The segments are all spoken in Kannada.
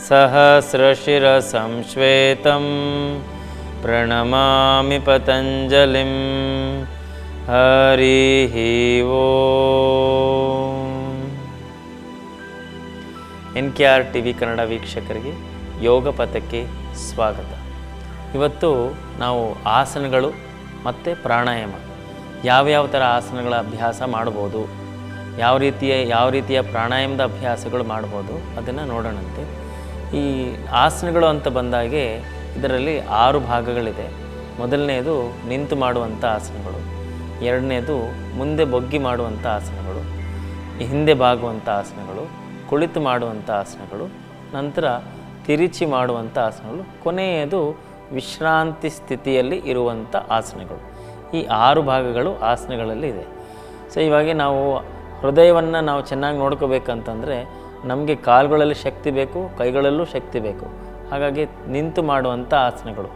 सहस्रशिरसंश्वेतं प्रणमामि पतञ्जलिं हरिः ಓಂ N K R T V Kannada ವೀಕ್ಷಕರಿಗೆ ಯೋಗ ಪಥಕ್ಕೆ ಸ್ವಾಗತ ಇವತ್ತು ನಾವು ಆಸನಗಳು ಮತ್ತು ಪ್ರಾಣಾಯಾಮ ಯಾವ್ಯಾವ ಥರ ಆಸನಗಳ ಅಭ್ಯಾಸ ಮಾಡ್ಬೋದು ಯಾವ ರೀತಿಯ ಯಾವ ರೀತಿಯ ಪ್ರಾಣಾಯಾಮದ ಅಭ್ಯಾಸಗಳು ಮಾಡ್ಬೋದು ಅದನ್ನು ನೋಡೋಣಂತೆ ಈ ಆಸನಗಳು ಅಂತ ಬಂದಾಗೆ ಇದರಲ್ಲಿ ಆರು ಭಾಗಗಳಿದೆ. ಮೊದಲನೆಯದು ನಿಂತು ಮಾಡುವಂಥ ಆಸನಗಳು. ಎರಡನೇದು ಮುಂದೆ ಬೊಗ್ಗಿ ಮಾಡುವಂಥ ಆಸನಗಳು. ಹಿಂದೆ ಬಾಗುವಂಥ ಆಸನಗಳು, ಕುಳಿತು ಮಾಡುವಂಥ ಆಸನಗಳು, ನಂತರ ತಿರುಚಿ ಮಾಡುವಂಥ ಆಸನಗಳು, ಕೊನೆಯದು ವಿಶ್ರಾಂತಿ ಸ್ಥಿತಿಯಲ್ಲಿ ಇರುವಂಥ ಆಸನಗಳು. ಈ ಆರು ಭಾಗಗಳು ಆಸನಗಳಲ್ಲಿ ಇದೆ. ಸೊ ಇವಾಗ ನಾವು ಹೃದಯವನ್ನು ನಾವು ಚೆನ್ನಾಗಿ ನೋಡ್ಕೋಬೇಕಂತಂದರೆ ನಮಗೆ ಕಾಲುಗಳಲ್ಲಿ ಶಕ್ತಿ ಬೇಕು, ಕೈಗಳಲ್ಲೂ ಶಕ್ತಿ ಬೇಕು. ಹಾಗಾಗಿ ನಿಂತು ಮಾಡುವಂಥ ಆಸನಗಳು.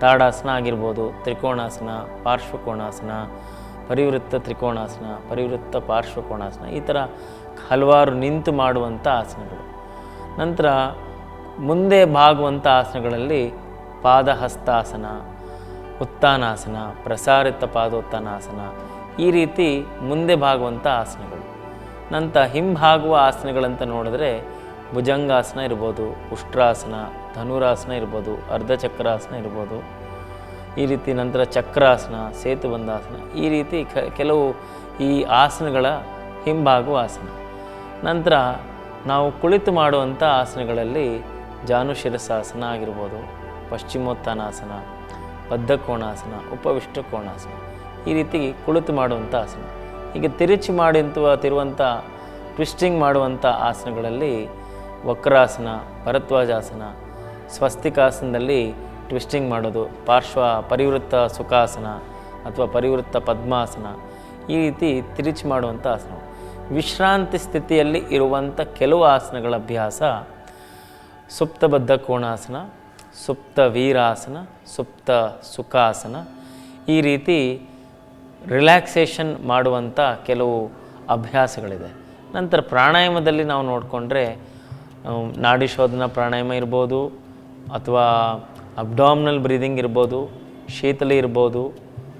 ತಾಡಾಸನ ಆಗಿರ್ಬೋದು, ತ್ರಿಕೋಣಾಸನ, ಪಾರ್ಶ್ವಕೋಣಾಸನ, ಪರಿವೃತ್ತ ತ್ರಿಕೋಣಾಸನ, ಪರಿವೃತ್ತ ಪಾರ್ಶ್ವಕೋಣಾಸನ, ಈ ಥರ ಹಲವಾರು ನಿಂತು ಮಾಡುವಂಥ ಆಸನಗಳು. ನಂತರ ಮುಂದೆ ಬಾಗುವಂಥ ಆಸನಗಳಲ್ಲಿ ಪಾದಹಸ್ತಾಸನ ಉತ್ಥಾನಾಸನ ಪ್ರಸಾರಿತ ಪಾದೋತ್ಥಾನಾಸನ ಈ ರೀತಿ ಮುಂದೆ ಬಾಗುವಂಥ ಆಸನಗಳು. ನಂತರ ಹಿಂಭಾಗುವ ಆಸನಗಳಂತ ನೋಡಿದ್ರೆ ಭುಜಂಗಾಸನ ಇರ್ಬೋದು, ಉಷ್ಟ್ರಾಸನ, ಧನುರಾಸನ ಇರ್ಬೋದು, ಅರ್ಧಚಕ್ರಾಸನ ಇರ್ಬೋದು. ಈ ರೀತಿ ನಂತರ ಚಕ್ರಾಸನ, ಸೇತುಬಂಧಾಸನ, ಈ ರೀತಿ ಕೆಲವು ಈ ಆಸನಗಳ ಹಿಂಭಾಗುವ ಆಸನ. ನಂತರ ನಾವು ಕುಳಿತು ಮಾಡುವಂಥ ಆಸನಗಳಲ್ಲಿ ಜಾನುಶಿರಸಾಸನ ಆಗಿರ್ಬೋದು ಪಶ್ಚಿಮೋತ್ಥಾನಾಸನ ಬದ್ಧಕೋಣಾಸನ ಉಪವಿಷ್ಟ ಕೋಣಾಸನ ಈ ರೀತಿ ಕುಳಿತು ಮಾಡುವಂಥ ಆಸನ. ಈಗ ತಿರುಚಿ ಮಾಡಿಂತ ತಿರುವಂಥ ಟ್ವಿಸ್ಟಿಂಗ್ ಮಾಡುವಂಥ ಆಸನಗಳಲ್ಲಿ ವಕ್ರಾಸನ ಭರತ್ವಾಜಾಸನ ಸ್ವಸ್ತಿಕಾಸನದಲ್ಲಿ ಟ್ವಿಸ್ಟಿಂಗ್ ಮಾಡೋದು, ಪಾರ್ಶ್ವ ಪರಿವೃತ್ತ ಸುಖಾಸನ ಅಥವಾ ಪರಿವೃತ್ತ ಪದ್ಮಾಸನ, ಈ ರೀತಿ ತಿರುಚಿ ಮಾಡುವಂಥ ಆಸನ. ವಿಶ್ರಾಂತಿ ಸ್ಥಿತಿಯಲ್ಲಿ ಇರುವಂಥ ಕೆಲವು ಆಸನಗಳ ಅಭ್ಯಾಸ, ಸುಪ್ತಬದ್ಧ ಕೋಣಾಸನ, ಸುಪ್ತ ವೀರಾಸನ, ಸುಪ್ತ ಸುಖಾಸನ, ಈ ರೀತಿ ರಿಲ್ಯಾಕ್ಸೇಷನ್ ಮಾಡುವಂಥ ಕೆಲವು ಅಭ್ಯಾಸಗಳಿದೆ. ನಂತರ ಪ್ರಾಣಾಯಾಮದಲ್ಲಿ ನಾವು ನೋಡಿಕೊಂಡ್ರೆ ನಾಡಿ ಶೋಧನ ಪ್ರಾಣಾಯಾಮ ಇರ್ಬೋದು, ಅಥವಾ ಅಬ್ಡಾಮಿನಲ್ ಬ್ರೀದಿಂಗ್ ಇರ್ಬೋದು, ಶೀತಲಿ ಇರ್ಬೋದು,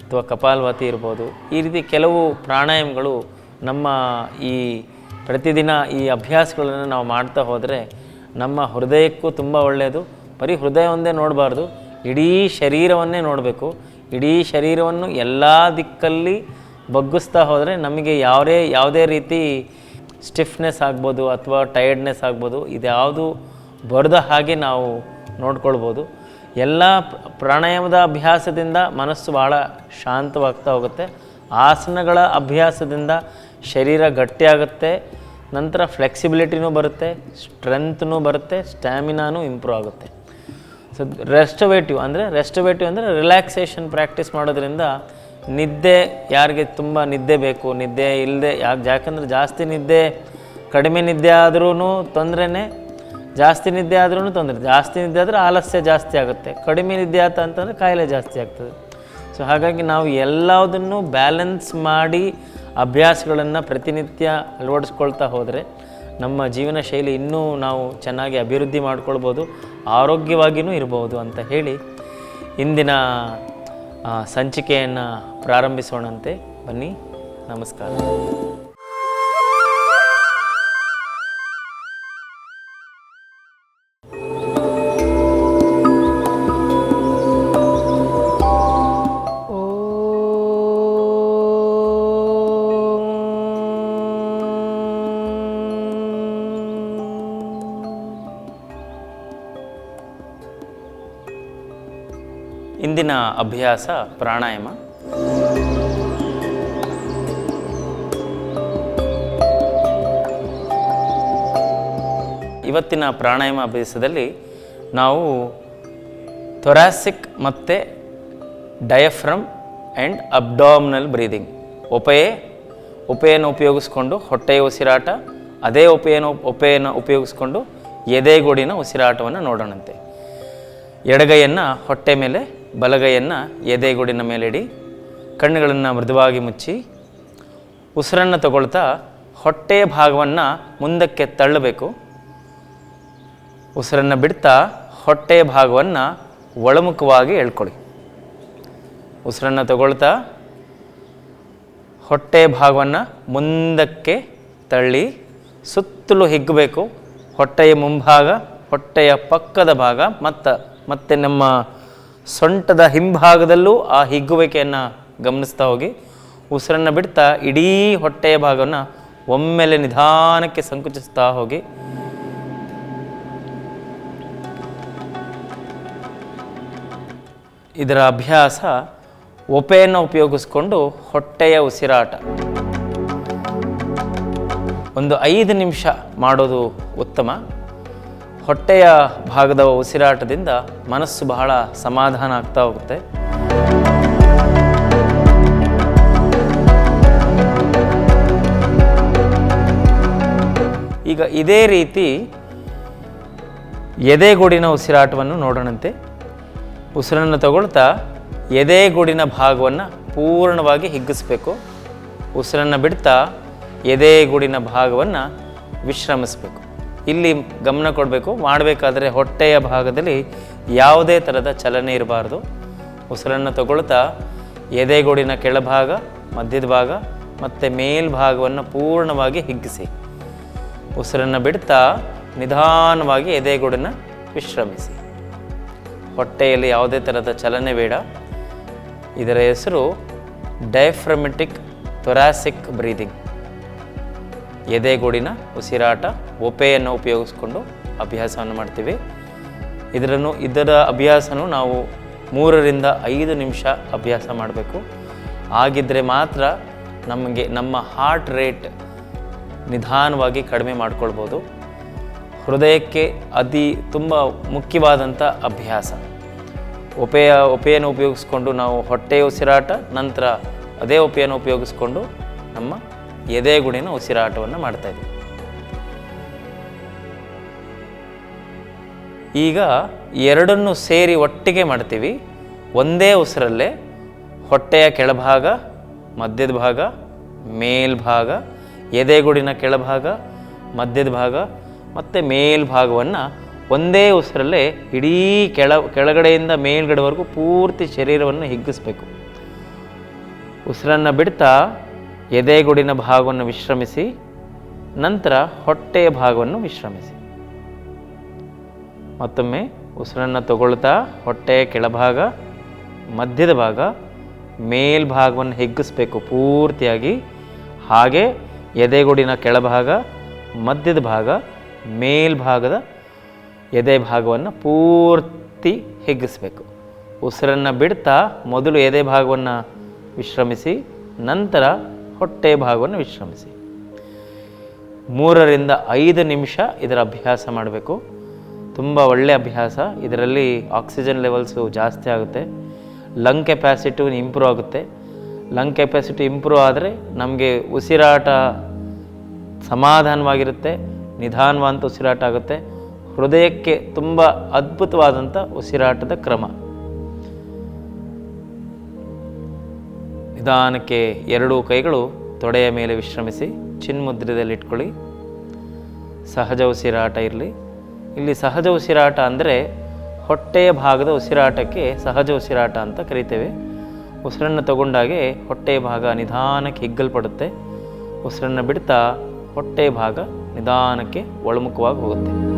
ಅಥವಾ ಕಪಾಲಭಾತಿ ಇರ್ಬೋದು, ಈ ರೀತಿ ಕೆಲವು ಪ್ರಾಣಾಯಾಮಗಳು ನಮ್ಮ ಈ ಪ್ರತಿದಿನ ಈ ಅಭ್ಯಾಸಗಳನ್ನು ನಾವು ಮಾಡ್ತಾ ಹೋದರೆ ನಮ್ಮ ಹೃದಯಕ್ಕೂ ತುಂಬ ಒಳ್ಳೆಯದು. ಬರೀ ಹೃದಯ ಒಂದೇ ನೋಡಬಾರ್ದು, ಇಡೀ ಶರೀರವನ್ನೇ ನೋಡಬೇಕು. ಇಡೀ ಶರೀರವನ್ನು ಎಲ್ಲ ದಿಕ್ಕಲ್ಲಿ ಬಗ್ಗಿಸ್ತಾ ಹೋದರೆ ನಮಗೆ ಯಾವುದೇ ಯಾವುದೇ ರೀತಿ ಸ್ಟಿಫ್ನೆಸ್ ಆಗ್ಬೋದು ಅಥವಾ ಟೈರ್ಡ್ನೆಸ್ ಆಗ್ಬೋದು, ಇದ್ಯಾವುದು ಬರದ ಹಾಗೆ ನಾವು ನೋಡ್ಕೊಳ್ಬೋದು. ಎಲ್ಲ ಪ್ರಾಣಾಯಾಮದ ಅಭ್ಯಾಸದಿಂದ ಮನಸ್ಸು ಭಾಳ ಶಾಂತವಾಗ್ತಾ ಹೋಗುತ್ತೆ. ಆಸನಗಳ ಅಭ್ಯಾಸದಿಂದ ಶರೀರ ಗಟ್ಟಿಯಾಗುತ್ತೆ. ನಂತರ ಫ್ಲೆಕ್ಸಿಬಿಲಿಟಿನೂ ಬರುತ್ತೆ ಸ್ಟ್ರೆಂತ್ನೂ ಬರುತ್ತೆ ಸ್ಟ್ಯಾಮಿನಾನೂ ಇಂಪ್ರೂವ್ ಆಗುತ್ತೆ. ಸೊ ರೆಸ್ಟವೇಟಿವ್ ಅಂದರೆ ರೆಸ್ಟವೇಟಿವ್ ಅಂದರೆ ರಿಲ್ಯಾಕ್ಸೇಷನ್ ಪ್ರಾಕ್ಟೀಸ್ ಮಾಡೋದ್ರಿಂದ ನಿದ್ದೆ ಯಾರಿಗೆ ತುಂಬ ನಿದ್ದೆ ಬೇಕು, ನಿದ್ದೆ ಇಲ್ಲದೆ ಯಾಕೆ ಯಾಕಂದರೆ ಜಾಸ್ತಿ ನಿದ್ದೆ, ಕಡಿಮೆ ನಿದ್ದೆ ಆದ್ರೂ ತೊಂದರೆನೇ, ಜಾಸ್ತಿ ನಿದ್ದೆ ಆದ್ರೂ ತೊಂದರೆ, ಜಾಸ್ತಿ ನಿದ್ದೆ ಆದರೆ ಆಲಸ್ಯ ಜಾಸ್ತಿ ಆಗುತ್ತೆ, ಕಡಿಮೆ ನಿದ್ದೆ ಆತ ಅಂತಂದರೆ ಕಾಯಿಲೆ ಜಾಸ್ತಿ ಆಗ್ತದೆ. ಸೊ ಹಾಗಾಗಿ ನಾವು ಎಲ್ಲದನ್ನು ಬ್ಯಾಲೆನ್ಸ್ ಮಾಡಿ ಅಭ್ಯಾಸಗಳನ್ನು ಪ್ರತಿನಿತ್ಯ ಅಳವಡಿಸ್ಕೊಳ್ತಾ ಹೋದರೆ ನಮ್ಮ ಜೀವನ ಶೈಲಿ ಇನ್ನೂ ನಾವು ಚೆನ್ನಾಗಿ ಅಭಿವೃದ್ಧಿ ಮಾಡ್ಕೊಳ್ಬೋದು ಆರೋಗ್ಯವಾಗಿಯೂ ಇರ್ಬೋದು ಅಂತ ಹೇಳಿ ಇಂದಿನ ಸಂಚಿಕೆಯನ್ನು ಪ್ರಾರಂಭಿಸೋಣಂತೆ. ಬನ್ನಿ, ನಮಸ್ಕಾರ. ಅಭ್ಯಾಸ, ಪ್ರಾಣಾಯಾಮ. ಇವತ್ತಿನ ಪ್ರಾಣಾಯಾಮ ಅಭ್ಯಾಸದಲ್ಲಿ ನಾವು ಥೊರಾಸಿಕ್ ಮತ್ತು ಡಯಫ್ರಮ್ ಆ್ಯಂಡ್ ಅಬ್ಡಾಮಿನಲ್ ಬ್ರೀದಿಂಗ್ ಒಪೆಯೇ ಉಪೆಯನ್ನು ಉಪಯೋಗಿಸ್ಕೊಂಡು ಹೊಟ್ಟೆಯ ಉಸಿರಾಟ, ಅದೇ ಉಪೆಯನ್ನು ಒಪೆಯನ್ನು ಉಪಯೋಗಿಸ್ಕೊಂಡು ಎದೆಗೂಡಿನ ಉಸಿರಾಟವನ್ನು ನೋಡೋಣಂತೆ. ಎಡಗೈಯನ್ನು ಹೊಟ್ಟೆ ಮೇಲೆ ಬಲಗೈಯನ್ನು ಎದೆಗೂಡಿನ ಮೇಲೆ ಇಡಿ ಕಣ್ಣುಗಳನ್ನು ಮೃದುವಾಗಿ ಮುಚ್ಚಿ, ಉಸಿರನ್ನು ತಗೊಳ್ತಾ ಹೊಟ್ಟೆಯ ಭಾಗವನ್ನು ಮುಂದಕ್ಕೆ ತಳ್ಳಬೇಕು. ಉಸಿರನ್ನು ಬಿಡ್ತಾ ಹೊಟ್ಟೆಯ ಭಾಗವನ್ನು ಒಳಮುಖವಾಗಿ ಎಳ್ಕೊಳ್ಳಿ. ಉಸಿರನ್ನು ತಗೊಳ್ತಾ ಹೊಟ್ಟೆಯ ಭಾಗವನ್ನು ಮುಂದಕ್ಕೆ ತಳ್ಳಿ, ಸುತ್ತಲೂ ಹಿಗ್ಗಬೇಕು. ಹೊಟ್ಟೆಯ ಮುಂಭಾಗ, ಹೊಟ್ಟೆಯ ಪಕ್ಕದ ಭಾಗ, ಮತ್ತು ಮತ್ತೆ ನಮ್ಮ ಸೊಂಟದ ಹಿಂಭಾಗದಲ್ಲೂ ಆ ಹಿಗ್ಗುವಿಕೆಯನ್ನು ಗಮನಿಸ್ತಾ ಹೋಗಿ, ಉಸಿರನ್ನು ಬಿಡ್ತಾ ಇಡೀ ಹೊಟ್ಟೆಯ ಭಾಗವನ್ನು ಒಮ್ಮೆಲೆ ನಿಧಾನಕ್ಕೆ ಸಂಕುಚಿಸ್ತಾ ಹೋಗಿ. ಇದರ ಅಭ್ಯಾಸ ಒಪೆಯನ್ನು ಉಪಯೋಗಿಸ್ಕೊಂಡು ಹೊಟ್ಟೆಯ ಉಸಿರಾಟ. ಒಂದು ಐದು ನಿಮಿಷ ಮಾಡೋದು ಉತ್ತಮ. ಹೊಟ್ಟೆಯ ಭಾಗದ ಉಸಿರಾಟದಿಂದ ಮನಸ್ಸು ಬಹಳ ಸಮಾಧಾನ ಆಗ್ತಾ ಹೋಗುತ್ತೆ. ಈಗ ಇದೇ ರೀತಿ ಎದೆಗೂಡಿನ ಉಸಿರಾಟವನ್ನು ನೋಡೋಣಂತೆ. ಉಸಿರನ್ನು ತಗೊಳ್ತಾ ಎದೆಗೂಡಿನ ಭಾಗವನ್ನು ಪೂರ್ಣವಾಗಿ ಹಿಗ್ಗಿಸ್ಬೇಕು. ಉಸಿರನ್ನು ಬಿಡ್ತಾ ಎದೆಗೂಡಿನ ಭಾಗವನ್ನು ವಿಶ್ರಮಿಸಬೇಕು. ಇಲ್ಲಿ ಗಮನ ಕೊಡಬೇಕು. ಮಾಡಬೇಕಾದ್ರೆ ಹೊಟ್ಟೆಯ ಭಾಗದಲ್ಲಿ ಯಾವುದೇ ಥರದ ಚಲನೆ ಇರಬಾರ್ದು. ಉಸಿರನ್ನು ತಗೊಳ್ತಾ ಎದೆಗೂಡಿನ ಕೆಳಭಾಗ, ಮಧ್ಯದ ಭಾಗ ಮತ್ತು ಮೇಲ್ಭಾಗವನ್ನು ಪೂರ್ಣವಾಗಿ ಹಿಗ್ಗಿಸಿ. ಉಸಿರನ್ನು ಬಿಡ್ತಾ ನಿಧಾನವಾಗಿ ಎದೆಗೋಡಿನ ವಿಶ್ರಮಿಸಿ. ಹೊಟ್ಟೆಯಲ್ಲಿ ಯಾವುದೇ ಥರದ ಚಲನೆ ಬೇಡ. ಇದರ ಹೆಸರು ಡೈಫ್ರಮೆಟಿಕ್ ಥೊರಾಸಿಕ್ ಬ್ರೀದಿಂಗ್ ಎದೆಗೂಡಿನ ಉಸಿರಾಟ, ಒಪೆಯನ್ನು ಉಪಯೋಗಿಸ್ಕೊಂಡು ಅಭ್ಯಾಸವನ್ನು ಮಾಡ್ತೀವಿ. ಇದರನ್ನು, ಇದರ ಅಭ್ಯಾಸನೂ ನಾವು ಮೂರರಿಂದ ಐದು ನಿಮಿಷ ಅಭ್ಯಾಸ ಮಾಡಬೇಕು. ಆಗಿದ್ದರೆ ಮಾತ್ರ ನಮಗೆ, ನಮ್ಮ ಹಾರ್ಟ್ ರೇಟ್ ನಿಧಾನವಾಗಿ ಕಡಿಮೆ ಮಾಡ್ಕೊಳ್ಬೋದು. ಹೃದಯಕ್ಕೆ ಅತಿ ತುಂಬ ಮುಖ್ಯವಾದಂಥ ಅಭ್ಯಾಸ. ಒಪೆಯ ಒಪೆಯನ್ನು ಉಪಯೋಗಿಸ್ಕೊಂಡು ನಾವು ಹೊಟ್ಟೆಯ ಉಸಿರಾಟ, ನಂತರ ಅದೇ ಒಪೆಯನ್ನು ಉಪಯೋಗಿಸ್ಕೊಂಡು ನಮ್ಮ ಎದೆಗುಡಿನ ಉಸಿರಾಟವನ್ನು ಮಾಡ್ತಾಯಿದ್ದೀವಿ ಈಗ ಎರಡನ್ನು ಸೇರಿ ಒಟ್ಟಿಗೆ ಮಾಡ್ತೀವಿ. ಒಂದೇ ಉಸಿರಲ್ಲೇ ಹೊಟ್ಟೆಯ ಕೆಳಭಾಗ, ಮಧ್ಯದ ಭಾಗ, ಮೇಲ್ಭಾಗ ಎದೆಗುಡಿನ ಕೆಳಭಾಗ, ಮಧ್ಯದ ಭಾಗ ಮತ್ತು ಮೇಲ್ಭಾಗವನ್ನು ಒಂದೇ ಉಸಿರಲ್ಲೇ ಇಡೀ ಕೆಳ, ಕೆಳಗಡೆಯಿಂದ ಮೇಲ್ಗಡೆವರೆಗೂ ಪೂರ್ತಿ ಶರೀರವನ್ನು ಹಿಗ್ಗಿಸ್ಬೇಕು. ಉಸಿರನ್ನು ಬಿಡ್ತಾ ಎದೆಗುಡಿನ ಭಾಗವನ್ನು ವಿಶ್ರಮಿಸಿ, ನಂತರ ಹೊಟ್ಟೆಯ ಭಾಗವನ್ನು ವಿಶ್ರಮಿಸಿ. ಮತ್ತೊಮ್ಮೆ ಉಸಿರನ್ನು ತಗೊಳ್ತಾ ಹೊಟ್ಟೆಯ ಕೆಳಭಾಗ, ಮಧ್ಯದ ಭಾಗ, ಮೇಲ್ಭಾಗವನ್ನು ಹಿಗ್ಗಿಸ್ಬೇಕು ಪೂರ್ತಿಯಾಗಿ. ಹಾಗೆ ಎದೆಗುಡಿನ ಕೆಳಭಾಗ, ಮಧ್ಯದ ಭಾಗ, ಮೇಲ್ಭಾಗದ ಎದೆ ಭಾಗವನ್ನು ಪೂರ್ತಿ ಹಿಗ್ಗಿಸ್ಬೇಕು. ಉಸಿರನ್ನು ಬಿಡ್ತಾ ಮೊದಲು ಎದೆ ಭಾಗವನ್ನು ವಿಶ್ರಮಿಸಿ, ನಂತರ ಹೊಟ್ಟೆ ಭಾಗವನ್ನು ವಿಶ್ರಮಿಸಿ. ಮೂರರಿಂದ ಐದು ನಿಮಿಷ ಇದರ ಅಭ್ಯಾಸ ಮಾಡಬೇಕು. ತುಂಬ ಒಳ್ಳೆಯ ಅಭ್ಯಾಸ. ಇದರಲ್ಲಿ ಆಕ್ಸಿಜನ್ ಲೆವೆಲ್ಸು ಜಾಸ್ತಿ ಆಗುತ್ತೆ. ಲಂಗ್ ಕೆಪ್ಯಾಸಿಟಿ ಇಂಪ್ರೂವ್ ಆಗುತ್ತೆ. ಲಂಗ್ ಕೆಪ್ಯಾಸಿಟಿ ಇಂಪ್ರೂವ್ ಆದರೆ ನಮಗೆ ಉಸಿರಾಟ ಸಮಾಧಾನವಾಗಿರುತ್ತೆ. ನಿಧಾನವಾದಂಥ ಉಸಿರಾಟ ಆಗುತ್ತೆ. ಹೃದಯಕ್ಕೆ ತುಂಬ ಅದ್ಭುತವಾದಂಥ ಉಸಿರಾಟದ ಕ್ರಮ. ನಿಧಾನಕ್ಕೆ ಎರಡೂ ಕೈಗಳು ತೊಡೆಯ ಮೇಲೆ ವಿಶ್ರಮಿಸಿ ಚಿನ್ಮುದ್ರದಲ್ಲಿ ಇಟ್ಕೊಳ್ಳಿ ಸಹಜ ಉಸಿರಾಟ ಇರಲಿ. ಇಲ್ಲಿ ಸಹಜ ಉಸಿರಾಟ ಅಂದರೆ ಹೊಟ್ಟೆಯ ಭಾಗದ ಉಸಿರಾಟಕ್ಕೆ ಸಹಜ ಉಸಿರಾಟ ಅಂತ ಕರಿತೇವೆ. ಉಸಿರನ್ನು ತಗೊಂಡಾಗೆ ಹೊಟ್ಟೆಯ ಭಾಗ ನಿಧಾನಕ್ಕೆ ಹಿಗ್ಗಲ್ಪಡುತ್ತೆ. ಉಸಿರನ್ನು ಬಿಡ್ತಾ ಹೊಟ್ಟೆಯ ಭಾಗ ನಿಧಾನಕ್ಕೆ ಒಳಮುಖವಾಗಿ ಹೋಗುತ್ತೆ.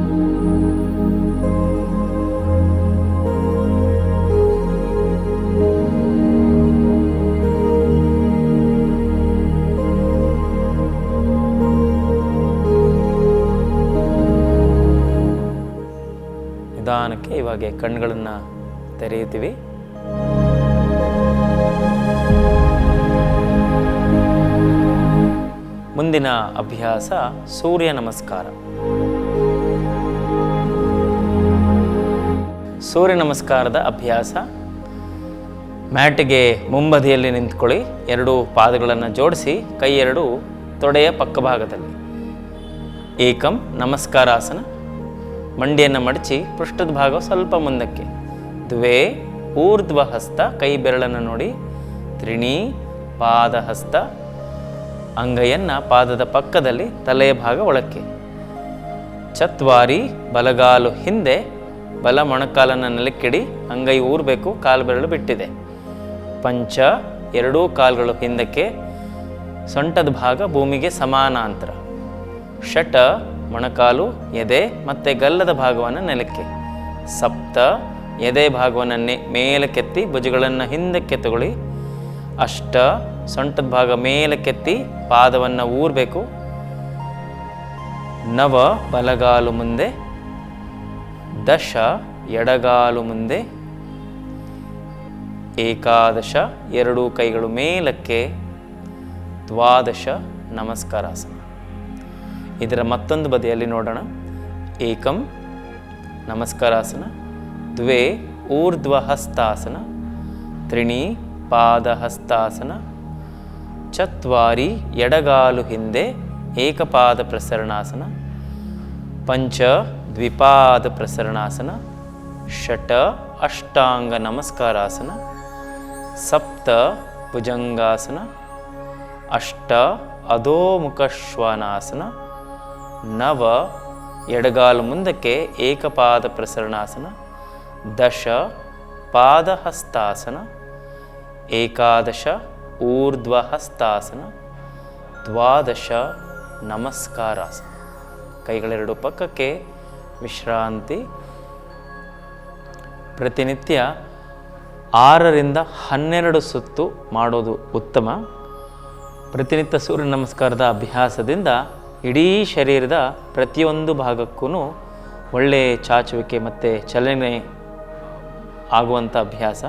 ಸಹಜವಾಗಿ ಕಣ್ಗಳನ್ನು ತೆರೆಯುತ್ತೀವಿ. ಮುಂದಿನ ಅಭ್ಯಾಸ ಸೂರ್ಯ ನಮಸ್ಕಾರ. ಸೂರ್ಯ ನಮಸ್ಕಾರದ ಅಭ್ಯಾಸ. ಮ್ಯಾಟಿಗೆ ಮುಂಬದಿಯಲ್ಲಿ ನಿಂತ್ಕೊಳ್ಳಿ, ಎರಡು ಪಾದಗಳನ್ನು ಜೋಡಿಸಿ, ಕೈ ಎರಡು ತೊಡೆಯ ಪಕ್ಕಭಾಗದಲ್ಲಿ ಏಕಂ ನಮಸ್ಕಾರಾಸನ. ಮಂಡಿಯನ್ನು ಮಡಚಿ ಪೃಷ್ಠದ ಭಾಗ ಸ್ವಲ್ಪ ಮುಂದಕ್ಕೆ. ದ್ವೇ, ಊರ್ಧ್ವ ಹಸ್ತ, ಕೈ ಬೆರಳನ್ನು ನೋಡಿ. ತ್ರಿಣಿ ಪಾದಹಸ್ತ ಅಂಗೈಯನ್ನು ಪಾದದ ಪಕ್ಕದಲ್ಲಿ ತಲೆಯ ಭಾಗ ಒಳಕ್ಕೆ. ಚತ್ವಾರಿ, ಬಲಗಾಲು ಹಿಂದೆ, ಬಲ ಮೊಣಕಾಲನ್ನು ನೆಲಕ್ಕಿಡಿ, ಅಂಗೈ ಊರಬೇಕು, ಕಾಲು ಬೆರಳು ಬಿಟ್ಟಿದೆ. ಪಂಚ, ಎರಡೂ ಕಾಲುಗಳು ಹಿಂದಕ್ಕೆ, ಸೊಂಟದ ಭಾಗ ಭೂಮಿಗೆ ಸಮಾನಾಂತರ. ಷಟ ಮೊಣಕಾಲು, ಎದೆ ಮತ್ತು ಗಲ್ಲದ ಭಾಗವನ್ನು ನೆಲಕ್ಕೆ. ಸಪ್ತ, ಎದೆ ಭಾಗವನ್ನು ಮೇಲಕ್ಕೆತ್ತಿ ಭುಜಗಳನ್ನು ಹಿಂದಕ್ಕೆ ತಗೊಳ್ಳಿ. ಅಷ್ಟ, ಸೊಂಟದ ಭಾಗ ಮೇಲಕ್ಕೆತ್ತಿ ಪಾದವನ್ನು ಊರಬೇಕು. ನವ, ಬಲಗಾಲು ಮುಂದೆ. ದಶ, ಎಡಗಾಲು ಮುಂದೆ. ಏಕಾದಶ, ಎರಡೂ ಕೈಗಳು ಮೇಲಕ್ಕೆ. ದ್ವಾದಶ, ನಮಸ್ಕಾರಾಸನ. ಇದರ ಮತ್ತೊಂದು ಬದಿಯಲ್ಲಿ ನೋಡೋಣ. ಏಕಂ ನಮಸ್ಕಾರಾಸನ. ದ್ವೇ ಊರ್ಧ್ವ ಹಸ್ತಾಸನ ತ್ರಿಣಿ ಪಾದಹಸ್ತಾಸನ. ಚತ್ವಾರಿ ಎಡಗಾಲು ಹಿಂದೆ ಏಕಪಾದ ಪ್ರಸರಣಾಸನ. ಪಂಚ ದ್ವಿಪಾದ ಪ್ರಸರಣಾಸನ. ಷಟ ಅಷ್ಟಾಂಗ ನಮಸ್ಕಾರಾಸನ. ಸಪ್ತ ಭುಜಂಗಾಸನ. ಅಷ್ಟ ಅಧೋಮುಖ ಶ್ವಾನಾಸನ. ನವ ಎಡಗಾಲು ಮುಂದಕ್ಕೆ ಏಕಪಾದ ಪ್ರಸರಣಾಸನ, ದಶ ಪಾದಹಸ್ತಾಸನ, ಏಕಾದಶ ಊರ್ಧ್ವಹಸ್ತಾಸನ, ದ್ವಾದಶ ನಮಸ್ಕಾರಾಸನ. ಕೈಗಳೆರಡು ಪಕ್ಕಕ್ಕೆ ವಿಶ್ರಾಂತಿ. ಪ್ರತಿನಿತ್ಯ ಆರರಿಂದ ಹನ್ನೆರಡು ಸುತ್ತು ಮಾಡೋದು ಉತ್ತಮ. ಪ್ರತಿನಿತ್ಯ ಸೂರ್ಯ ನಮಸ್ಕಾರದ ಅಭ್ಯಾಸದಿಂದ ಇಡೀ ಶರೀರದ ಪ್ರತಿಯೊಂದು ಭಾಗಕ್ಕೂ ಒಳ್ಳೆಯ ಚಾಚುವಿಕೆ ಮತ್ತು ಚಲನೆ ಆಗುವಂಥ ಅಭ್ಯಾಸ.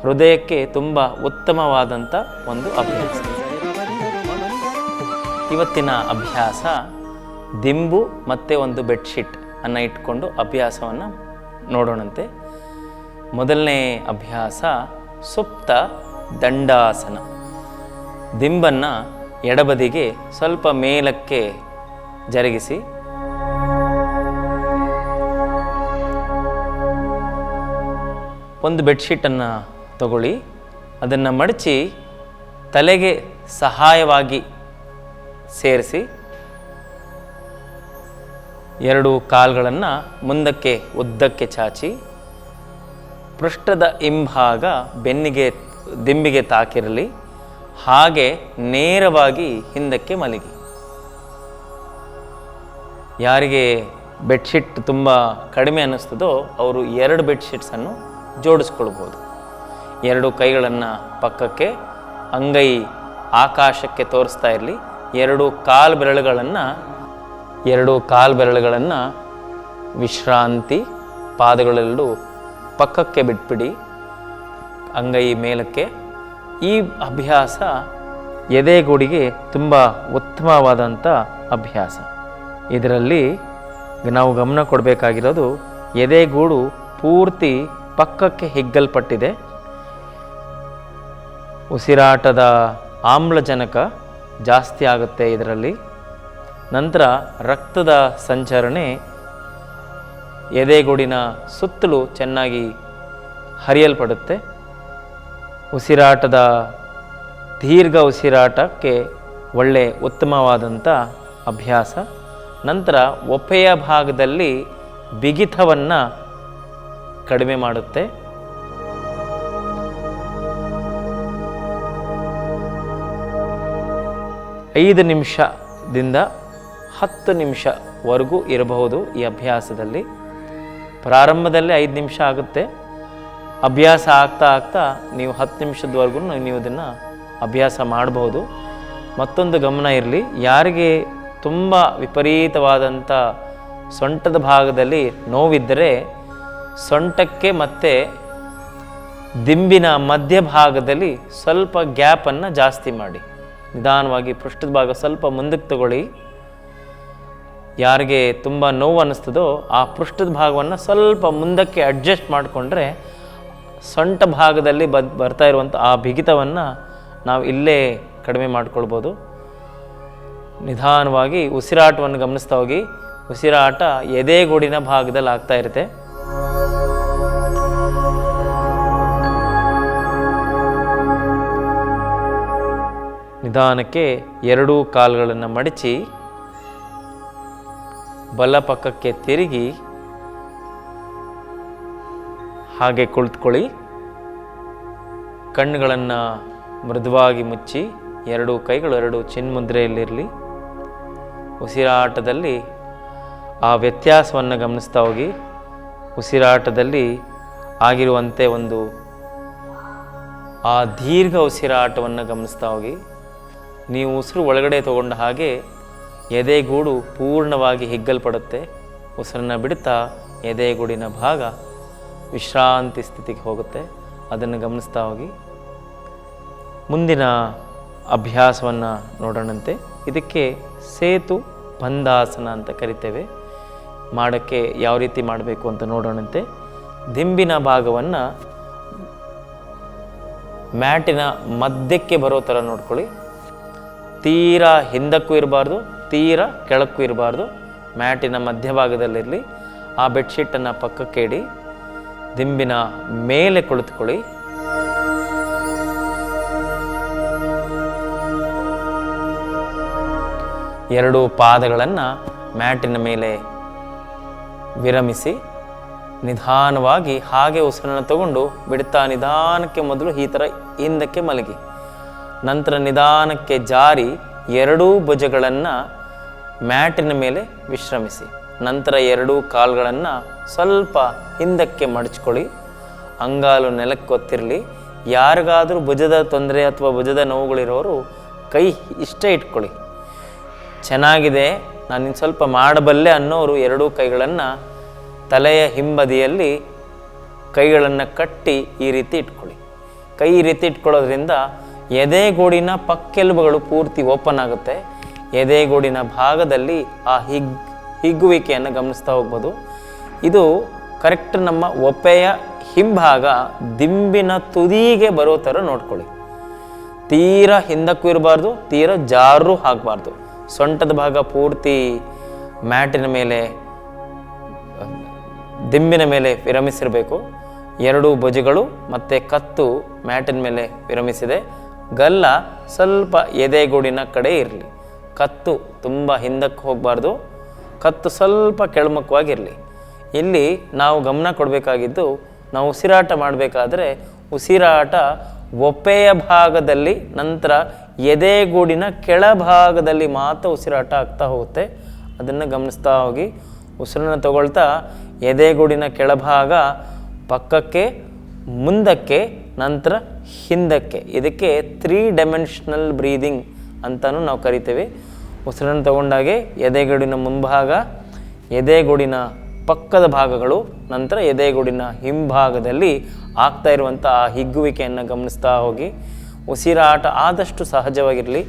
ಹೃದಯಕ್ಕೆ ತುಂಬ ಉತ್ತಮವಾದಂಥ ಒಂದು ಅಭ್ಯಾಸ. ಇವತ್ತಿನ ಅಭ್ಯಾಸ ದಿಂಬು ಮತ್ತು ಒಂದು ಬೆಡ್ಶೀಟ್ ಅನ್ನು ಇಟ್ಕೊಂಡು ಅಭ್ಯಾಸವನ್ನು ನೋಡೋಣಂತೆ. ಮೊದಲನೇ ಅಭ್ಯಾಸ ಸುಪ್ತ ದಂಡಾಸನ. ದಿಂಬನ್ನು ಎಡಬದಿಗೆ ಸ್ವಲ್ಪ ಮೇಲಕ್ಕೆ ಜರುಗಿಸಿ. ಒಂದು ಬೆಡ್ಶೀಟನ್ನು ತಗೊಳ್ಳಿ. ಅದನ್ನು ಮಡಚಿ ತಲೆಗೆ ಸಹಾಯವಾಗಿ ಸೇರಿಸಿ. ಎರಡು ಕಾಲುಗಳನ್ನು ಮುಂದಕ್ಕೆ, ಉದ್ದಕ್ಕೆ ಚಾಚಿ. ಪೃಷ್ಠದ ಹಿಂಭಾಗ ಬೆನ್ನಿಗೆ, ದಿಂಬಿಗೆ ತಾಕಿರಲಿ. ಹಾಗೆ ನೇರವಾಗಿ ಹಿಂದಕ್ಕೆ ಮಲಗಿ. ಯಾರಿಗೆ ಬೆಡ್ಶೀಟ್ ತುಂಬ ಕಡಿಮೆ ಅನ್ನಿಸ್ತದೋ ಅವರು ಎರಡು ಬೆಡ್ಶೀಟ್ಸನ್ನು ಜೋಡಿಸ್ಕೊಳ್ಬೋದು. ಎರಡು ಕೈಗಳನ್ನು ಪಕ್ಕಕ್ಕೆ, ಅಂಗೈ ಆಕಾಶಕ್ಕೆ ತೋರಿಸ್ತಾ ಇರಲಿ, ಎರಡು ಕಾಲು ಬೆರಳುಗಳನ್ನು, ಎರಡು ಕಾಲು ಬೆರಳುಗಳನ್ನು ವಿಶ್ರಾಂತಿ ಪಾದಗಳೆರಡು ಪಕ್ಕಕ್ಕೆ ಬಿಟ್ಬಿಡಿ, ಅಂಗೈ ಮೇಲಕ್ಕೆ ಈ ಅಭ್ಯಾಸ ಎದೆಗೂಡಿಗೆ ತುಂಬ ಉತ್ತಮವಾದಂಥ ಅಭ್ಯಾಸ. ಇದರಲ್ಲಿ ನಾವು ಗಮನ ಕೊಡಬೇಕಾಗಿರೋದು ಎದೆಗೂಡು ಪೂರ್ತಿ ಪಕ್ಕಕ್ಕೆ ಹಿಗ್ಗಲ್ಪಟ್ಟಿದೆ. ಉಸಿರಾಟದ ಆಮ್ಲಜನಕ ಜಾಸ್ತಿ ಆಗುತ್ತೆ ಇದರಲ್ಲಿ. ನಂತರ ರಕ್ತದ ಸಂಚರಣೆ ಎದೆಗೂಡಿನ ಸುತ್ತಲೂ ಚೆನ್ನಾಗಿ ಹರಿಯಲ್ಪಡುತ್ತೆ. ಉಸಿರಾಟದ ದೀರ್ಘ ಉಸಿರಾಟಕ್ಕೆ ಒಳ್ಳೆ ಉತ್ತಮವಾದಂಥ ಅಭ್ಯಾಸ. ನಂತರ ಒಪ್ಪೆಯ ಭಾಗದಲ್ಲಿ ಬಿಗಿತವನ್ನು ಕಡಿಮೆ ಮಾಡುತ್ತೆ. ಐದು ನಿಮಿಷದಿಂದ ಹತ್ತು ನಿಮಿಷವರೆಗೂ ಇರಬಹುದು ಈ ಅಭ್ಯಾಸದಲ್ಲಿ. ಪ್ರಾರಂಭದಲ್ಲಿ ಐದು ನಿಮಿಷ ಆಗುತ್ತೆ. ಅಭ್ಯಾಸ ಆಗ್ತಾ ಆಗ್ತಾ ನೀವು ಹತ್ತು ನಿಮಿಷದವರೆಗೂ ನೀವು ಇದನ್ನು ಅಭ್ಯಾಸ ಮಾಡಬಹುದು ಮತ್ತೊಂದು ಗಮನ ಇರಲಿ, ಯಾರಿಗೆ ತುಂಬ ವಿಪರೀತವಾದಂಥ ಸೊಂಟದ ಭಾಗದಲ್ಲಿ ನೋವಿದ್ದರೆ ಸೊಂಟಕ್ಕೆ ಮತ್ತೆ ದಿಂಬಿನ ಮಧ್ಯಭಾಗದಲ್ಲಿ ಸ್ವಲ್ಪ ಗ್ಯಾಪನ್ನು ಜಾಸ್ತಿ ಮಾಡಿ. ನಿಧಾನವಾಗಿ ಪೃಷ್ಠದ ಭಾಗ ಸ್ವಲ್ಪ ಮುಂದಕ್ಕೆ ತಗೊಳ್ಳಿ. ಯಾರಿಗೆ ತುಂಬ ನೋವು ಅನ್ನಿಸ್ತದೋ ಆ ಪೃಷ್ಠದ ಭಾಗವನ್ನು ಸ್ವಲ್ಪ ಮುಂದಕ್ಕೆ ಅಡ್ಜಸ್ಟ್ ಮಾಡಿಕೊಂಡ್ರೆ ಸೊಂಟ ಭಾಗದಲ್ಲಿ ಬದ್ ಬರ್ತಾ ಇರುವಂಥ ಆ ಬಿಗಿತವನ್ನು ನಾವು ಇಲ್ಲೇ ಕಡಿಮೆ ಮಾಡಿಕೊಳ್ಬೋದು. ನಿಧಾನವಾಗಿ ಉಸಿರಾಟವನ್ನು ಗಮನಿಸ್ತಾ ಹೋಗಿ. ಉಸಿರಾಟ ಎದೆಗೂಡಿನ ಭಾಗದಲ್ಲಿ ಆಗ್ತಾ ಇರುತ್ತೆ. ನಿಧಾನಕ್ಕೆ ಎರಡೂ ಕಾಲುಗಳನ್ನು ಮಡಚಿ ಬಲ ಪಕ್ಕಕ್ಕೆ ತಿರುಗಿ ಹಾಗೆ ಕುಳಿತುಕೊಳ್ಳಿ. ಕಣ್ಣುಗಳನ್ನು ಮೃದುವಾಗಿ ಮುಚ್ಚಿ, ಎರಡು ಕೈಗಳು, ಎರಡು ಚಿನ್ಮುದ್ರೆಯಲ್ಲಿರಲಿ. ಉಸಿರಾಟದಲ್ಲಿ ಆ ವ್ಯತ್ಯಾಸವನ್ನು ಗಮನಿಸ್ತಾ ಹೋಗಿ. ಉಸಿರಾಟದಲ್ಲಿ ಆಗಿರುವಂತೆ ಒಂದು ಆ ದೀರ್ಘ ಉಸಿರಾಟವನ್ನು ಗಮನಿಸ್ತಾ ಹೋಗಿ. ನೀವು ಉಸಿರು ಒಳಗಡೆ ತಗೊಂಡ ಹಾಗೆ ಎದೆಗೂಡು ಪೂರ್ಣವಾಗಿ ಹಿಗ್ಗಲ್ಪಡುತ್ತೆ. ಉಸಿರನ್ನು ಬಿಡುತ್ತಾ ಎದೆಗೂಡಿನ ಭಾಗ ವಿಶ್ರಾಂತಿ ಸ್ಥಿತಿಗೆ ಹೋಗುತ್ತೆ. ಅದನ್ನು ಗಮನಿಸ್ತಾ ಹೋಗಿ. ಮುಂದಿನ ಅಭ್ಯಾಸವನ್ನು ನೋಡೋಣಂತೆ. ಇದಕ್ಕೆ ಸೇತು ಬಂಧಾಸನ ಅಂತ ಕರಿತೇವೆ. ಮಾಡೋಕ್ಕೆ ಯಾವ ರೀತಿ ಮಾಡಬೇಕು ಅಂತ ನೋಡೋಣಂತೆ. ದಿಂಬಿನ ಭಾಗವನ್ನು ಮ್ಯಾಟಿನ ಮಧ್ಯಕ್ಕೆ ಬರೋ ಥರ ನೋಡ್ಕೊಳ್ಳಿ. ತೀರಾ ಹಿಂದಕ್ಕೂ ಇರಬಾರ್ದು, ತೀರಾ ಕೆಳಕ್ಕೂ ಇರಬಾರ್ದು. ಮ್ಯಾಟಿನ ಮಧ್ಯಭಾಗದಲ್ಲಿರಲಿ. ಆ ಬೆಡ್ಶೀಟನ್ನು ಪಕ್ಕಕ್ಕೆ ಇಡಿ ದಿಂಬಿನ ಮೇಲೆ ಕುಳಿತುಕೊಳ್ಳಿ. ಎರಡು ಪಾದಗಳನ್ನು ಮ್ಯಾಟಿನ ಮೇಲೆ ವಿರಮಿಸಿ, ನಿಧಾನವಾಗಿ ಹಾಗೆ ಉಸಿರನ್ನು ತಗೊಂಡು ಬಿಡ್ತಾ ನಿಧಾನಕ್ಕೆ ಮೊದಲು ಈ ಥರ ಹಿಂದಕ್ಕೆ ಮಲಗಿ. ನಂತರ ನಿಧಾನಕ್ಕೆ ಜಾರಿ ಎರಡೂ ಭುಜಗಳನ್ನು ಮ್ಯಾಟಿನ ಮೇಲೆ ವಿಶ್ರಮಿಸಿ. ನಂತರ ಎರಡೂ ಕಾಲುಗಳನ್ನು ಸ್ವಲ್ಪ ಹಿಂದಕ್ಕೆ ಮಡಚ್ಕೊಳ್ಳಿ. ಅಂಗಾಲು ನೆಲಕ್ಕೆ ಒತ್ತಿರಲಿ ಯಾರಿಗಾದರೂ ಭುಜದ ತೊಂದರೆ ಅಥವಾ ಭುಜದ ನೋವುಗಳಿರೋರು ಕೈ ಇಷ್ಟೇ ಇಟ್ಕೊಳ್ಳಿ. ಚೆನ್ನಾಗಿದೆ, ನಾನು ಇನ್ನು ಸ್ವಲ್ಪ ಮಾಡಬಲ್ಲೆ ಅನ್ನೋರು ಎರಡೂ ಕೈಗಳನ್ನು ತಲೆಯ ಹಿಂಬದಿಯಲ್ಲಿ ಕೈಗಳನ್ನು ಕಟ್ಟಿ ಈ ರೀತಿ ಇಟ್ಕೊಳ್ಳಿ. ಕೈ ಈ ರೀತಿ ಇಟ್ಕೊಳ್ಳೋದ್ರಿಂದ ಎದೆಗೂಡಿನ ಪಕ್ಕೆಲುಬುಗಳು ಪೂರ್ತಿ ಓಪನ್ ಆಗುತ್ತೆ. ಎದೆಗೋಡಿನ ಭಾಗದಲ್ಲಿ ಆ ಹಿಗ್ ಹಿಗ್ಗುವಿಕೆಯನ್ನು ಗಮನಿಸ್ತಾ ಹೋಗ್ಬೋದು. ಇದು ಕರೆಕ್ಟ್ ನಮ್ಮ ಒಪ್ಪೆಯ ಹಿಂಭಾಗ ದಿಂಬಿನ ತುದಿಗೆ ಬರೋ ಥರ ನೋಡ್ಕೊಳ್ಳಿ. ತೀರ ಹಿಂದಕ್ಕೂ ಇರಬಾರ್ದು, ತೀರ ಜಾರು ಹಾಕಬಾರ್ದು. ಸೊಂಟದ ಭಾಗ ಪೂರ್ತಿ ಮ್ಯಾಟಿನ ಮೇಲೆ, ದಿಂಬಿನ ಮೇಲೆ ವಿರಮಿಸಿರಬೇಕು. ಎರಡು ಭುಜಗಳು ಮತ್ತು ಕತ್ತು ಮ್ಯಾಟಿನ ಮೇಲೆ ವಿರಮಿಸಿದೆ. ಗಲ್ಲ ಸ್ವಲ್ಪ ಎದೆಗೂಡಿನ ಕಡೆ ಇರಲಿ. ಕತ್ತು ತುಂಬ ಹಿಂದಕ್ಕೆ ಹೋಗಬಾರ್ದು. ಕತ್ತು ಸ್ವಲ್ಪ ಕೆಳಮುಖವಾಗಿರಲಿ. ಇಲ್ಲಿ ನಾವು ಗಮನ ಕೊಡಬೇಕಾಗಿದ್ದು, ನಾವು ಉಸಿರಾಟ ಮಾಡಬೇಕಾದ್ರೆ ಉಸಿರಾಟ ಒಪ್ಪೆಯ ಭಾಗದಲ್ಲಿ ನಂತರ ಎದೆಗೂಡಿನ ಕೆಳಭಾಗದಲ್ಲಿ ಮಾತ್ರ ಉಸಿರಾಟ ಆಗ್ತಾ ಹೋಗುತ್ತೆ. ಅದನ್ನು ಗಮನಿಸ್ತಾ ಹೋಗಿ. ಉಸಿರನ್ನು ತಗೊಳ್ತಾ ಎದೆಗೂಡಿನ ಕೆಳಭಾಗ ಪಕ್ಕಕ್ಕೆ, ಮುಂದಕ್ಕೆ, ನಂತರ ಹಿಂದಕ್ಕೆ. ಇದಕ್ಕೆ ತ್ರೀ ಡೈಮೆನ್ಷನಲ್ ಬ್ರೀದಿಂಗ್ ಅಂತಲೂ ನಾವು ಕರಿತೇವೆ. ಉಸಿರನ್ನು ತಗೊಂಡಾಗೆ ಎದೆಗೂಡಿನ ಮುಂಭಾಗ, ಎದೆಗೂಡಿನ ಪಕ್ಕದ ಭಾಗಗಳು, ನಂತರ ಎದೆಗೂಡಿನ ಹಿಂಭಾಗದಲ್ಲಿ ಆಗ್ತಾ ಇರುವಂಥ ಆ ಹಿಗ್ಗುವಿಕೆಯನ್ನು ಗಮನಿಸ್ತಾ ಹೋಗಿ. ಉಸಿರಾಟ ಆದಷ್ಟು ಸಹಜವಾಗಿರಲಿ,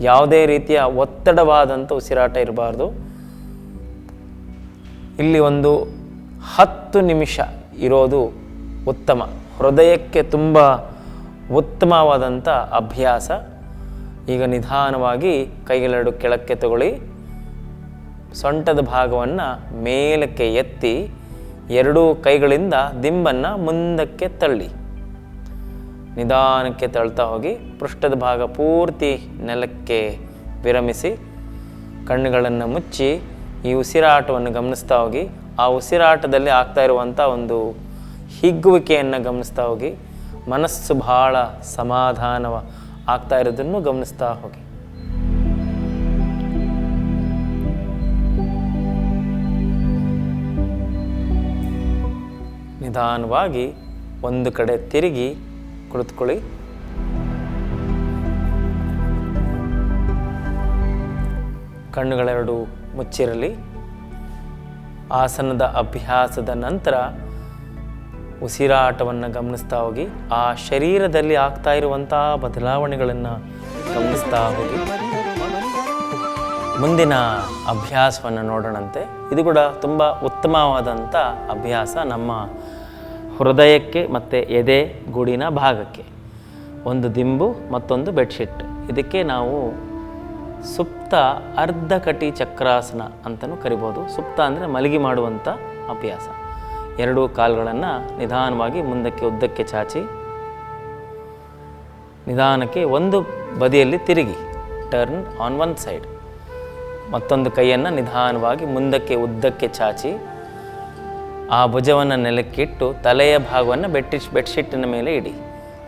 ಯಾವುದೇ ರೀತಿಯ ಒತ್ತಡವಾದಂಥ ಉಸಿರಾಟ ಇರಬಾರ್ದು. ಇಲ್ಲಿ ಒಂದು ಹತ್ತು ನಿಮಿಷ ಇರೋದು ಉತ್ತಮ. ಹೃದಯಕ್ಕೆ ತುಂಬ ಉತ್ತಮವಾದಂಥ ಅಭ್ಯಾಸ. ಈಗ ನಿಧಾನವಾಗಿ ಕೈಗಳೆರಡು ಕೆಳಕ್ಕೆ ತಗೊಳ್ಳಿ. ಸೊಂಟದ ಭಾಗವನ್ನು ಮೇಲಕ್ಕೆ ಎತ್ತಿ ಎರಡೂ ಕೈಗಳಿಂದ ದಿಂಬನ್ನು ಮುಂದಕ್ಕೆ ತಳ್ಳಿ. ನಿಧಾನಕ್ಕೆ ತಳ್ತಾ ಹೋಗಿ ಪೃಷ್ಠದ ಭಾಗ ಪೂರ್ತಿ ನೆಲಕ್ಕೆ ವಿರಮಿಸಿ ಕಣ್ಣುಗಳನ್ನು ಮುಚ್ಚಿ ಈ ಉಸಿರಾಟವನ್ನು ಗಮನಿಸ್ತಾ ಹೋಗಿ. ಆ ಉಸಿರಾಟದಲ್ಲಿ ಆಗ್ತಾ ಇರುವಂಥ ಒಂದು ಹಿಗ್ಗುವಿಕೆಯನ್ನು ಗಮನಿಸ್ತಾ ಹೋಗಿ. ಮನಸ್ಸು ಬಹಳ ಸಮಾಧಾನವ ಆಗ್ತಾ ಇರೋದನ್ನು ಗಮನಿಸ್ತಾ ಹೋಗಿ. ನಿಧಾನವಾಗಿ ಒಂದು ಕಡೆ ತಿರುಗಿ ಕುಳಿತುಕೊಳ್ಳಿ. ಕಣ್ಣುಗಳೆರಡು ಮುಚ್ಚಿರಲಿ. ಆಸನದ ಅಭ್ಯಾಸದ ನಂತರ ಉಸಿರಾಟವನ್ನು ಗಮನಿಸ್ತಾ ಹೋಗಿ, ಆ ಶರೀರದಲ್ಲಿ ಆಗ್ತಾ ಇರುವಂತಹ ಬದಲಾವಣೆಗಳನ್ನು ಗಮನಿಸ್ತಾ ಹೋಗಿ. ಮುಂದಿನ ಅಭ್ಯಾಸವನ್ನು ನೋಡೋಣಂತೆ. ಇದು ಕೂಡ ತುಂಬ ಉತ್ತಮವಾದಂಥ ಅಭ್ಯಾಸ ನಮ್ಮ ಹೃದಯಕ್ಕೆ ಮತ್ತು ಎದೆ, ಗುಡಿನ ಭಾಗಕ್ಕೆ. ಒಂದು ದಿಂಬು, ಮತ್ತೊಂದು ಬೆಡ್ಶೀಟ್. ಇದಕ್ಕೆ ನಾವು ಸುಪ್ತ ಅರ್ಧಕಟಿ ಚಕ್ರಾಸನ ಅಂತಲೂ ಕರಿಬೋದು. ಸುಪ್ತ ಅಂದರೆ ಮಲಗಿ ಮಾಡುವಂಥ ಅಭ್ಯಾಸ. ಎರಡೂ ಕಾಲುಗಳನ್ನು ನಿಧಾನವಾಗಿ ಮುಂದಕ್ಕೆ ಉದ್ದಕ್ಕೆ ಚಾಚಿ, ನಿಧಾನಕ್ಕೆ ಒಂದು ಬದಿಯಲ್ಲಿ ತಿರುಗಿ ಟರ್ನ್ ಆನ್ ಒನ್ ಸೈಡ್ ಮತ್ತೊಂದು ಕೈಯನ್ನು ನಿಧಾನವಾಗಿ ಮುಂದಕ್ಕೆ ಉದ್ದಕ್ಕೆ ಚಾಚಿ, ಆ ಭುಜವನ್ನು ನೆಲಕ್ಕಿಟ್ಟು ತಲೆಯ ಭಾಗವನ್ನು ಬೆಟ್ಟಿ ಬೆಡ್ಶೀಟಿನ ಮೇಲೆ ಇಡಿ.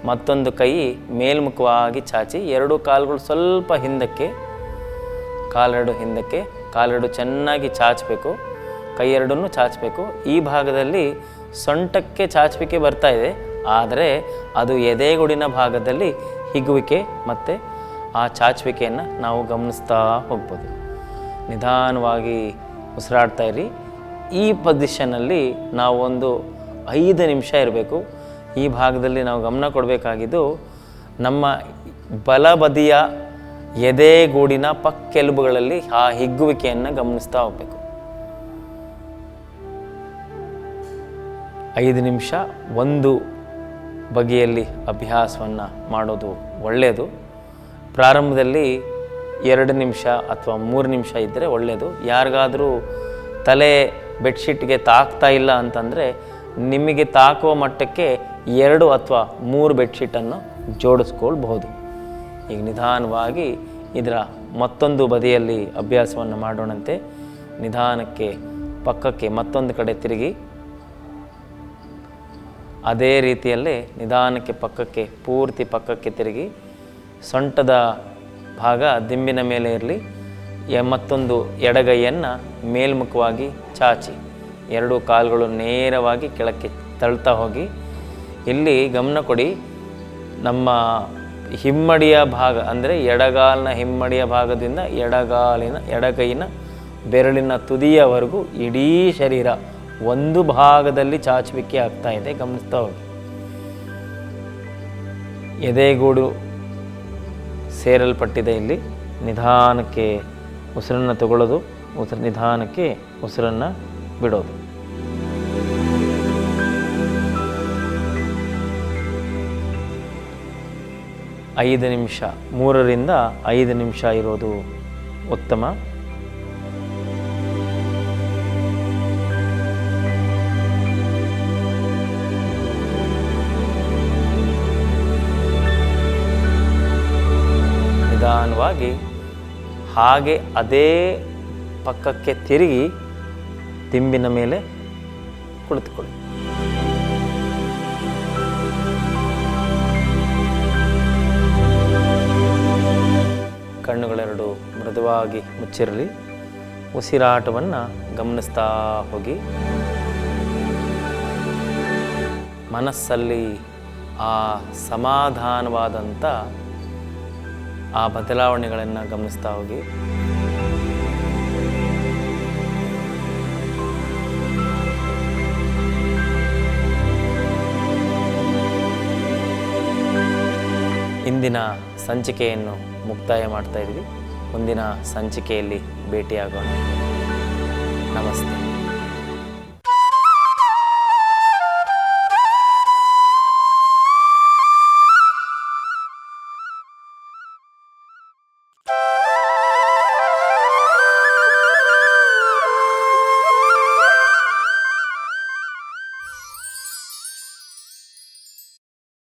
ಮತ್ತೊಂದು ಕೈ ಮೇಲ್ಮುಖವಾಗಿ ಚಾಚಿ, ಎರಡು ಕಾಲುಗಳು ಸ್ವಲ್ಪ ಹಿಂದಕ್ಕೆ, ಕಾಲೆರಡು ಹಿಂದಕ್ಕೆ, ಕಾಲೆರಡು ಚೆನ್ನಾಗಿ ಚಾಚಬೇಕು. ಕೈ ಎರಡನ್ನೂ ಚಾಚಬೇಕು. ಈ ಭಾಗದಲ್ಲಿ ಸೊಂಟಕ್ಕೆ ಚಾಚುವಿಕೆ ಬರ್ತಾ ಇದೆ. ಆದರೆ ಅದು ಎದೆಗುಡಿನ ಭಾಗದಲ್ಲಿ ಹಿಗ್ಗುವಿಕೆ ಮತ್ತು ಆ ಚಾಚುವಿಕೆಯನ್ನು ನಾವು ಗಮನಿಸ್ತಾ ಹೋಗ್ಬೋದು. ನಿಧಾನವಾಗಿ ಉಸಿರಾಡ್ತಾ ಇರಿ. ಈ ಪೊಸಿಷನಲ್ಲಿ ನಾವು ಒಂದು ಐದು ನಿಮಿಷ ಇರಬೇಕು. ಈ ಭಾಗದಲ್ಲಿ ನಾವು ಗಮನ ಕೊಡಬೇಕಾಗಿದ್ದು ನಮ್ಮ ಬಲಬದಿಯ ಎದೆಗೂಡಿನ ಪಕ್ಕೆಲುಬುಗಳಲ್ಲಿ ಆ ಹಿಗ್ಗುವಿಕೆಯನ್ನು ಗಮನಿಸ್ತಾ ಹೋಗಬೇಕು. ಐದು ನಿಮಿಷ ಒಂದು ಬಗೆಯಲ್ಲಿ ಅಭ್ಯಾಸವನ್ನು ಮಾಡೋದು ಒಳ್ಳೆಯದು ಪ್ರಾರಂಭದಲ್ಲಿ ಎರಡು ನಿಮಿಷ ಅಥವಾ ಮೂರು ನಿಮಿಷ ಇದ್ದರೆ ಒಳ್ಳೆಯದು ಯಾರಿಗಾದರೂ ತಲೆ ಬೆಡ್ಶೀಟ್ಗೆ ತಾಕ್ತಾ ಇಲ್ಲ ಅಂತಂದರೆ ನಿಮಗೆ ತಾಕುವ ಮಟ್ಟಕ್ಕೆ ಎರಡು ಅಥವಾ ಮೂರು ಬೆಡ್ಶೀಟನ್ನು ಜೋಡಿಸ್ಕೊಳ್ಬಹುದು. ಈಗ ನಿಧಾನವಾಗಿ ಇದರ ಮತ್ತೊಂದು ಬದಿಯಲ್ಲಿ ಅಭ್ಯಾಸವನ್ನು ಮಾಡೋಣಂತೆ. ನಿಧಾನಕ್ಕೆ ಪಕ್ಕಕ್ಕೆ ಮತ್ತೊಂದು ಕಡೆ ತಿರುಗಿ. ಅದೇ ರೀತಿಯಲ್ಲಿ ನಿಧಾನಕ್ಕೆ ಪಕ್ಕಕ್ಕೆ, ಪೂರ್ತಿ ಪಕ್ಕಕ್ಕೆ ತಿರುಗಿ, ಸೊಂಟದ ಭಾಗ ದಿಂಬಿನ ಮೇಲೆ ಇರಲಿ. ಮತ್ತೊಂದು ಎಡಗೈಯನ್ನು ಮೇಲ್ಮುಖವಾಗಿ ಚಾಚಿ. ಎರಡು ಕಾಲುಗಳು ನೇರವಾಗಿ ಕೆಳಕ್ಕೆ ತಳ್ತಾ ಹೋಗಿ. ಇಲ್ಲಿ ಗಮನ ಕೊಡಿ, ನಮ್ಮ ಹಿಮ್ಮಡಿಯ ಭಾಗ, ಅಂದರೆ ಎಡಗಾಲಿನ ಹಿಮ್ಮಡಿಯ ಭಾಗದಿಂದ ಎಡಗಾಲಿನ, ಎಡಗೈನ ಬೆರಳಿನ ತುದಿಯವರೆಗೂ ಇಡೀ ಶರೀರ ಒಂದು ಭಾಗದಲ್ಲಿ ಚಾಚುವಿಕೆ ಆಗ್ತಾ ಇದೆ, ಗಮನಿಸ್ತಾ ಹೋಗಿ. ಎದೆಗೂಡು ಸೇರಲ್ಪಟ್ಟಿದೆ ಇಲ್ಲಿ. ನಿಧಾನಕ್ಕೆ ಉಸಿರನ್ನು ತಗೊಳ್ಳೋದು, ಉಸಿರು ನಿಧಾನಕ್ಕೆ ಉಸಿರನ್ನು ಬಿಡೋದು. ಐದು ನಿಮಿಷ, ಮೂರರಿಂದ ಐದು ನಿಮಿಷ ಇರೋದು ಉತ್ತಮ. ನಿಧಾನವಾಗಿ ಹಾಗೆ ಅದೇ ಪಕ್ಕಕ್ಕೆ ತಿರುಗಿ ದಿಂಬಿನ ಮೇಲೆ ಕುಳಿತುಕೊಳ್ಳಿ. ಕಣ್ಣುಗಳೆರಡು ಮೃದುವಾಗಿ ಮುಚ್ಚಿರಲಿ. ಉಸಿರಾಟವನ್ನು ಗಮನಿಸ್ತಾ ಹೋಗಿ. ಮನಸ್ಸಲ್ಲಿ ಆ ಸಮಾಧಾನವಾದಂಥ ಆ ಬದಲಾವಣೆಗಳನ್ನು ಗಮನಿಸ್ತಾ ಹೋಗಿ. ಇಂದಿನ ಸಂಚಿಕೆಯನ್ನು ಮುಕ್ತಾಯ ಮಾಡ್ತಾ ಇದ್ವಿ ಮುಂದಿನ ಸಂಚಿಕೆಯಲ್ಲಿ ಭೇಟಿಯಾಗೋಣ. ನಮಸ್ತೆ.